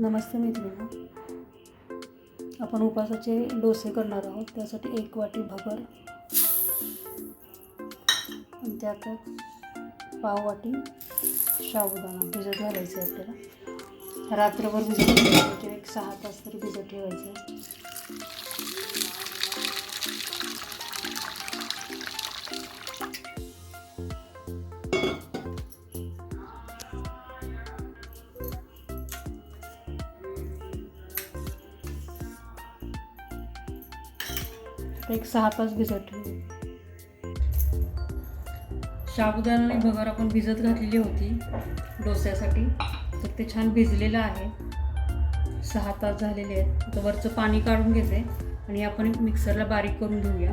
नमस्ते मित्रांनो आपण उपासाचे डोसे करणार आहोत. त्यासाठी एक वाटी भगर आणि त्यातच पाव वाटी साबुदाणा भिजत घालायचं आहे आपल्याला. रात्रभर भिजत ठेवायचे. एक सहा तास तरी भिजत ठेवायचं. आहे एक सहा तास भिजत ठेवू साबुदाणा आणि भगर आपण भिजत घातलेली होती डोस्यासाठी. तर ते छान भिजलेलं आहे. सहा तास झालेले आहेत. आता वरचं पाणी काढून घेते आणि आपण मिक्सरला बारीक करून घेऊया.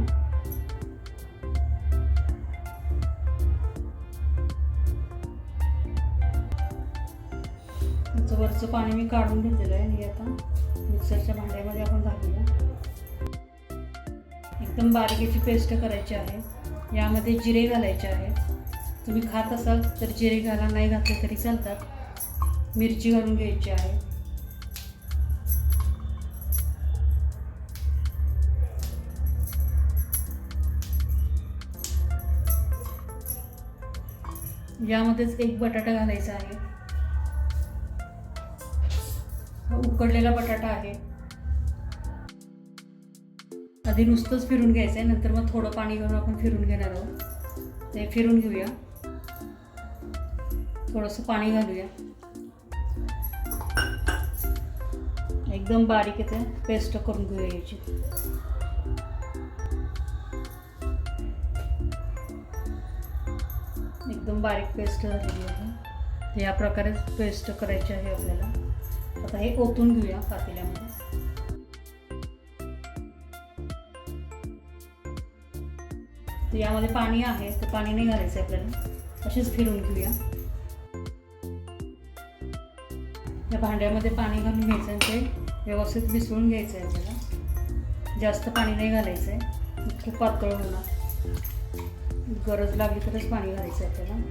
वरचं पाणी मी काढून घेतलेलं आहे. आणि आता मिक्सरच्या भांड्यामध्ये आपण घालूया. एकदम बारीक याची पेस्ट करायची आहे. यामध्ये जिरे घालायचे आहे. तुम्ही खात असाल तर जिरे घाला नाही घातले तरी चालतात. मिरची घालून घ्यायची आहे. यामध्येच एक बटाटा घालायचा आहे. हा उकडलेला बटाटा आहे. आधी नुसतंच फिरून घ्यायचं आहे नंतर मग थोडं पाणी घालून आपण फिरून घेणार आहोत. ते फिरून घेऊया. थोडंसं पाणी घालूया. एकदम बारीक येते. पेस्ट करून घेऊया याची. एकदम बारीक पेस्ट झालेली आहे. या प्रकारे पेस्ट करायची आहे आपल्याला. आता हे ओतून घेऊया पातेल्यामध्ये. तर यामध्ये पाणी आहे तर पाणी नाही घालायचं आपल्याला. असेच फिरून घेऊया. या भांड्यामध्ये पाणी घालून घ्यायचं आणि ते व्यवस्थित मिसळून घ्यायचं आहे आपल्याला. जास्त पाणी नाही घालायचं आहे खूप पातळ होणार. गरज लागली तरच पाणी घालायचं आहे आपल्याला.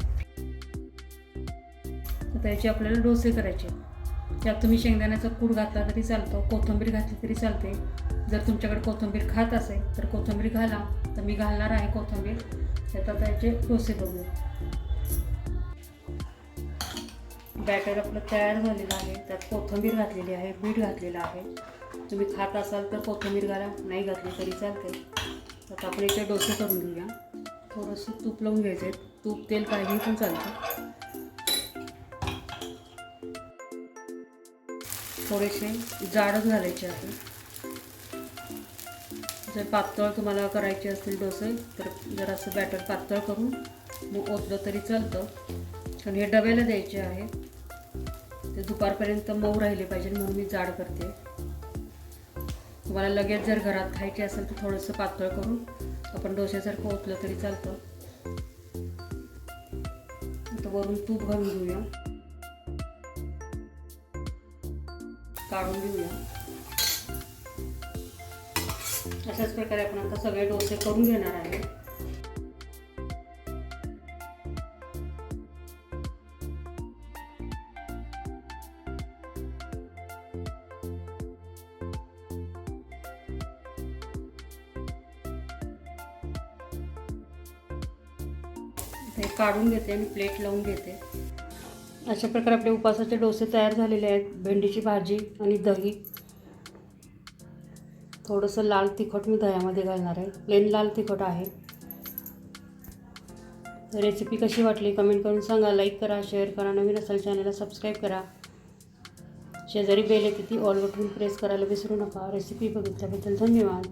तर त्याचे आपल्याला डोसे करायचे त्यात तुम्ही शेंगदाण्याचा कूड घातला तरी चालतो कोथिंबीर घातली तरी चालते. जर तुमच्याकडे कोथिंबीर खात असेल तर कोथिंबीर घाला. तर मी घालणार आहे कोथिंबीर. त्यात आता याचे डोसे बघू. बॅटर आपलं तयार झालेलं आहे. त्यात कोथिंबीर घातलेली आहे बीट घातलेलं आहे. तुम्ही खात असाल तर कोथिंबीर घाला नाही घातली तरी चालते. आता आपण याचे डोसे करून घेऊया. थोडंसं तूप लावून घ्यायचं. आहे तूप तेल काहीही पण चालतं. थोडेसे जाडच घालायचे आहे जर पातळ तुम्हाला करायचे असतील डोसे तर जरासं बॅटर पातळ करून मग ओतलं तरी चालतं. कारण हे डब्याला द्यायचे आहे. ते दुपारपर्यंत मऊ राहिले पाहिजे म्हणून मी जाड करते. तुम्हाला लगेच जर घरात खायचे असेल तर थोडंसं पातळ करून आपण डोश्यासारखं ओतलं तरी चालतं. आता वरून तूप घालून घेऊया. काढून घेऊया. अशाच प्रकारे आपण आता सगळे डोसे करून घेणार आहे. ते काढून घेते आणि प्लेट लावून घेते. अशा प्रकारे आपले उपासाचे डोसे तयार झालेले आहेत. भेंडीची भाजी आणि दही. थोडंसं लाल तिखट मी दह्यामध्ये घालणार आहे. प्लेन लाल तिखट आहे. रेसिपी कशी वाटली कमेंट करून सांगा. लाईक करा शेअर करा. नवीन असेल चॅनलला सबस्क्राईब करा. शेजारी बेल येते ती ऑल बटन प्रेस करायला विसरू नका. रेसिपी बघितल्याबद्दल धन्यवाद.